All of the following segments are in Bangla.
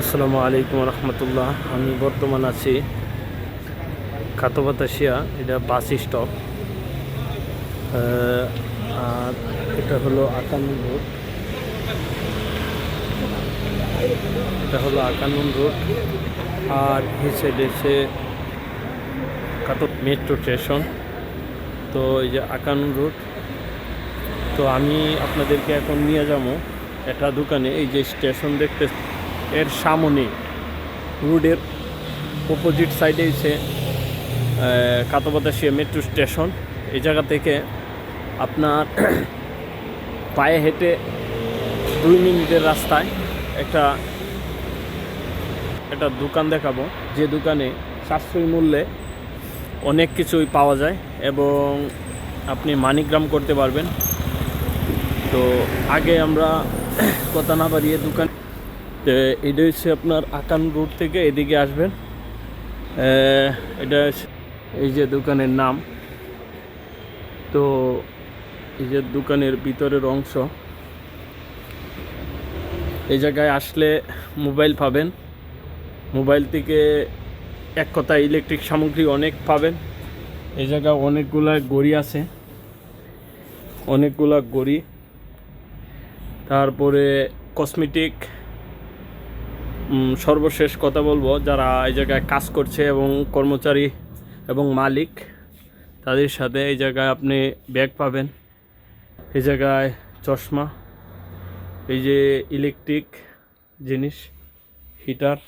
আসসালামু আলাইকুম রহমতুল্লাহ। আমি বর্তমান আছি কাতবাতাসিয়া এটা বাস স্টপ। আর এটা হলো আকান্ন রোড। এটা হলো আকান্ন রোড। আর এই এসে কাত মেট্রো স্টেশন। তো এই যে আকান্ন রোড। তো আমি আপনাদেরকে এখন নিয়ে যাব একটা দোকানে। এই যে স্টেশন দেখতে এর সামনে রোডের অপোজিট সাইডে এসে কাতবাতাসিয়া মেট্রো স্টেশন এই জায়গা থেকে আপনার পায়ে হেঁটে দুই মিনিটের রাস্তায় একটা একটা দোকান দেখাবো। যে দোকানে সাশ্রয়ী মূল্যে অনেক কিছুই পাওয়া যায় এবং আপনি মানিগ্রাম করতে পারবেন। তো আগে আমরা কথা না বাড়িয়ে দোকান এটা হচ্ছে আপনার আকান রোড থেকে এদিকে আসবেন। এটা এই যে দোকানের নাম। তো এই যে দোকানের ভিতরের অংশ। এই জায়গায় আসলে মোবাইল পাবেন। মোবাইল থেকে এক কথা ইলেকট্রিক সামগ্রী অনেক পাবেন। এই জায়গায় অনেকগুলা গড়ি আছে। অনেকগুলা গড়ি। তারপরে কসমেটিক সর্বশেষ কথা বলব, যারা এই জায়গায় কাজ করছে এবং কর্মচারী এবং মালিক, তাদের সাথে এই জায়গায় আপনি ব্যাগ পাবেন। এই জায়গায় চশমা, এই যে ইলেকট্রিক জিনিস হিটার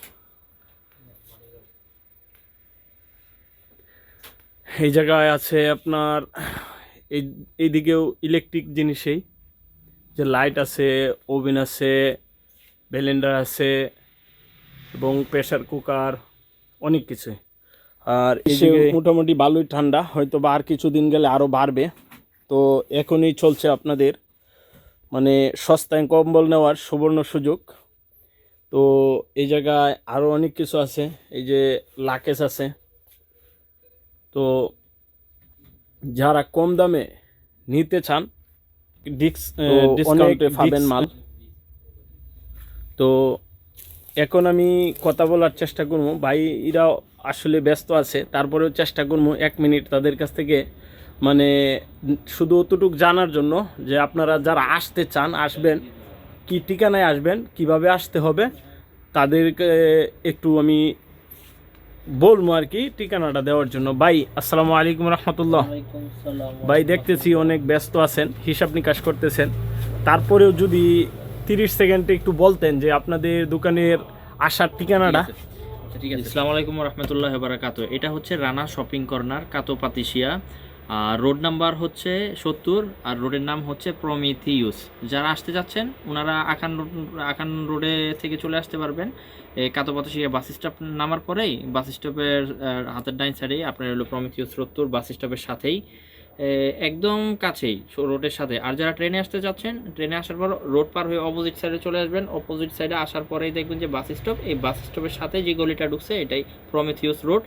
এই জায়গায় আছে আপনার, এই, এইদিকেও ইলেকট্রিক জিনিসেই, যে লাইট আছে ওভেন আছে ব্লেন্ডার আছে এবং প্রেসার কুকার অনেক কিছু। আর এদিকে মোটামুটি ভালোই ঠান্ডা হয়তো বা আর কিছুদিন গেলে আরও বাড়বে। তো এখনই চলছে আপনাদের মানে সস্তায় কম্বল নেওয়ার সুবর্ণ সুযোগ। তো এই জায়গায় আরও অনেক কিছু আছে এই যে লাকেশ আছে। তো যারা কম দামে নিতে চান ডিক্স ডিসকাউন্টে পাবেন মাল। তো এখন আমি কথা বলার চেষ্টা করব। ভাই এরা আসলে ব্যস্ত আছে তারপরেও চেষ্টা করব এক মিনিট তাদের কাছ থেকে মানে শুধু অতটুক জানার জন্য যে আপনারা যারা আসতে চান আসবেন কি ঠিকানায় আসবেন কীভাবে আসতে হবে তাদেরকে একটু আমি বলব আর কি ঠিকানাটা দেওয়ার জন্য। ভাই আসসালামু আলাইকুম রহমতুল্লাহ। ভাই দেখতেছি অনেক ব্যস্ত আছেন হিসাব নিকাশ করতেছেন। তারপরেও যদি তিরিশ সেকেন্ডে একটু বলতেন যে আপনাদের দোকানের আসার ঠিকানাটা। ঠিক আছে। আসসালামু আলাইকুম রহমতুল্লাহ বারাকাত এটা হচ্ছে রানা শপিং কর্নার কাতো পাতিশিয়া আর রোড নাম্বার হচ্ছে সত্তর, আর রোডের নাম হচ্ছে প্রমিথিউস যারা আসতে যাচ্ছেন ওনারা আকান রোড আকান রোডে থেকে চলে আসতে পারবেন। এই কাতো পাতিশিয়া বাস স্টপ নামার পরেই, বাস স্টপের হাতের ডাইন সাইডেই আপনার হলো প্রমিথিউস সত্তর, বাস স্টপের সাথেই। একদম কাছেই রোডের সাথে। আর যারা ট্রেনে আসতে যাচ্ছেন ট্রেনে আসার পর রোড পার হয়ে অপোজিট সাইডে চলে আসবেন। অপোজিট সাইডে আসার পরেই দেখবেন যে বাস স্টপ এই বাস স্টপের সাথে যে গলিটা ঢুকছে এটাই প্রমেথিউস রোড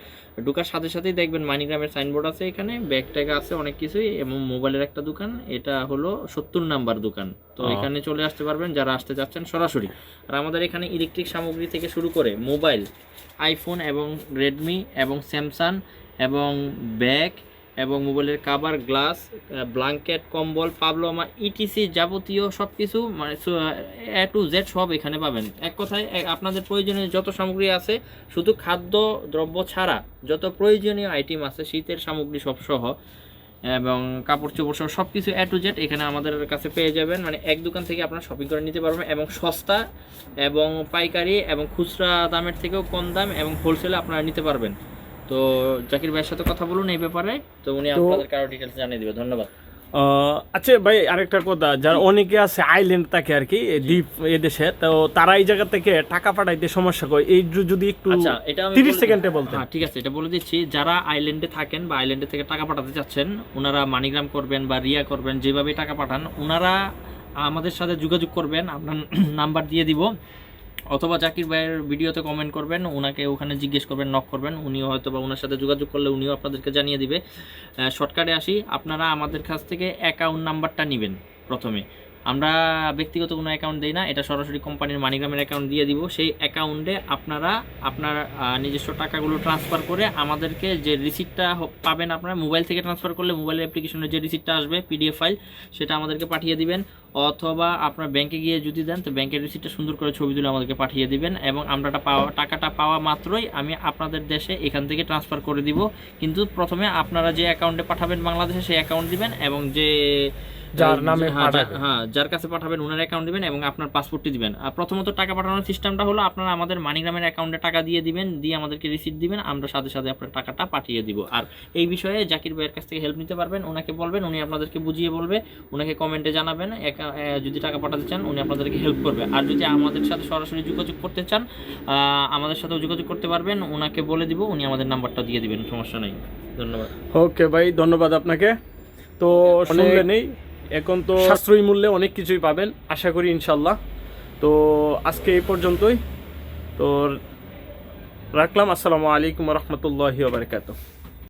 ঢুকার সাথে সাথেই দেখবেন মানিগ্রামের সাইনবোর্ড আছে এখানে। ব্যাগ ট্যাগ আছে অনেক কিছুই এবং মোবাইলের একটা দোকান। এটা হলো সত্তর নাম্বার দোকান। তো এখানে চলে আসতে পারবেন যারা আসতে যাচ্ছেন সরাসরি। আর আমাদের এখানে ইলেকট্রিক সামগ্রী থেকে শুরু করে মোবাইল আইফোন এবং রেডমি এবং স্যামসাং এবং ব্যাগ এবং মোবাইলের কাভার গ্লাস ব্লাঙ্কেট কম্বল পাবলোমা ইটিসি যাবতীয় সব কিছু মানে এ টু জেড সব এখানে পাবেন। এক কথায় আপনাদের প্রয়োজনীয় যত সামগ্রী আছে, শুধু খাদ্য, দ্রব্য ছাড়া যত প্রয়োজনীয় আইটেম আছে, শীতের সামগ্রী সব সহ, এবং কাপড় চোপড় সহ সব কিছু এ টু জেড এখানে আমাদের কাছে পেয়ে যাবেন। মানে এক দোকান থেকে আপনারা শপিং করে নিতে পারবেন এবং সস্তা এবং পাইকারি এবং খুচরা দামের থেকেও কম দাম এবং হোলসেলে আপনারা নিতে পারবেন। তো জাকির ভাইয়ের সাথে কথা বলুন এই ব্যাপারে। তো উনি আপনাদেরকে আরও ডিটেলস জানিয়ে দিবে। ধন্যবাদ। আচ্ছা ভাই আরেকটা কথা যারা অনেকে আছে আইল্যান্ড থাকে আর কি দ্বীপ এদেশে তো তারা এই জায়গা থেকে টাকা পাঠাইতে সমস্যা করে। এই যদি একটু আচ্ছা এটা তিরিশ সেকেন্ডে বলতে হ্যাঁ ঠিক আছে এটা বলে দিচ্ছি। যারা আইল্যান্ডে থাকেন বা আইল্যান্ডে থেকে টাকা পাঠাতে চাচ্ছেন ওনারা মানিগ্রাম করবেন বা রিয়া করবেন যেভাবে টাকা পাঠান ওনারা আমাদের সাথে যোগাযোগ করবেন। আপনার নাম্বার দিয়ে দিব। অথবা জাকির ভাইয়ের ভিডিওতে কমেন্ট করবেন ওনাকে ওখানে জিজ্ঞেস করবেন নক করবেন, উনিও হয়তো বা ওনার সাথে যোগাযোগ করলে উনিও আপনাদেরকে জানিয়ে দিবে। শর্টকাটে আসি, আপনারা আমাদের কাছ থেকে অ্যাকাউন্ট নাম্বারটা নেবেন প্রথমে। আমরা ব্যক্তিগত কোনো অ্যাকাউন্ট দিই না, এটা সরাসরি কোম্পানির মানিগ্রামের অ্যাকাউন্ট দিয়ে দিব। সেই অ্যাকাউন্টে আপনারা আপনার নিজস্ব টাকাগুলো ট্রান্সফার করে আমাদেরকে যে রিসিপ্টটা পাবেন আপনারা মোবাইল থেকে ট্রান্সফার করলে মোবাইলের অ্যাপ্লিকেশনে যে রিসিপ্টটা আসবে পিডিএফ ফাইল সেটা আমাদেরকে পাঠিয়ে দিবেন। অথবা আপনার ব্যাংকে গিয়ে যদি দেন, তো ব্যাংকের রিসিপ্টটা সুন্দর করে ছবি তুলে আমাদেরকে পাঠিয়ে দিবেন এবং আমরা পাওয়া, টাকাটা পাওয়া মাত্রই আমি আপনাদের দেশে এখান থেকে ট্রান্সফার করে দিব। কিন্তু প্রথমে আপনারা যে অ্যাকাউন্টে পাঠাবেন বাংলাদেশে, সেই অ্যাকাউন্ট দিবেন এবং যে যার নামে হ্যাঁ। হ্যাঁ যার কাছে পাঠাবেন ওনার অ্যাকাউন্ট দিবেন এবং আপনার পাসপোর্টটি দিবেন। আর প্রথমত টাকা পাঠানোর সিস্টেমটা হলো আপনারা আমাদের মানিগ্রামের অ্যাকাউন্টে টাকা দিয়ে দিবেন দিয়ে আমাদেরকে রিসিপ্ট দিবেন আমরা সাথে সাথে আপনার টাকাটা পাঠিয়ে দিব। আর এই বিষয়ে জাকির ভাইয়ের কাছ থেকে হেল্প নিতে পারবেন ওনাকে বলবেন উনি আপনাদেরকে বুঝিয়ে বলবে ওনাকে কমেন্টে জানাবেন যদি টাকা পাঠাতে চান উনি আপনাদেরকে হেল্প করবে। আর যদি আমাদের সাথে সরাসরি যোগাযোগ করতে চান আমাদের সাথেও যোগাযোগ করতে পারবেন ওনাকে বলে দিব উনি আমাদের নাম্বারটা দিয়ে দিবেন সমস্যা নেই। ধন্যবাদ। ওকে ভাই ধন্যবাদ আপনাকে। তো শুনলে নেই এখন তো সাশ্রয়ী মূল্যে অনেক কিছুই পাবেন, আশা করি ইনশাল্লাহ তো আজকে এই পর্যন্তই। তো রাখলাম, আসসালামু আলাইকুম রহমতুল্লাহি বারকাত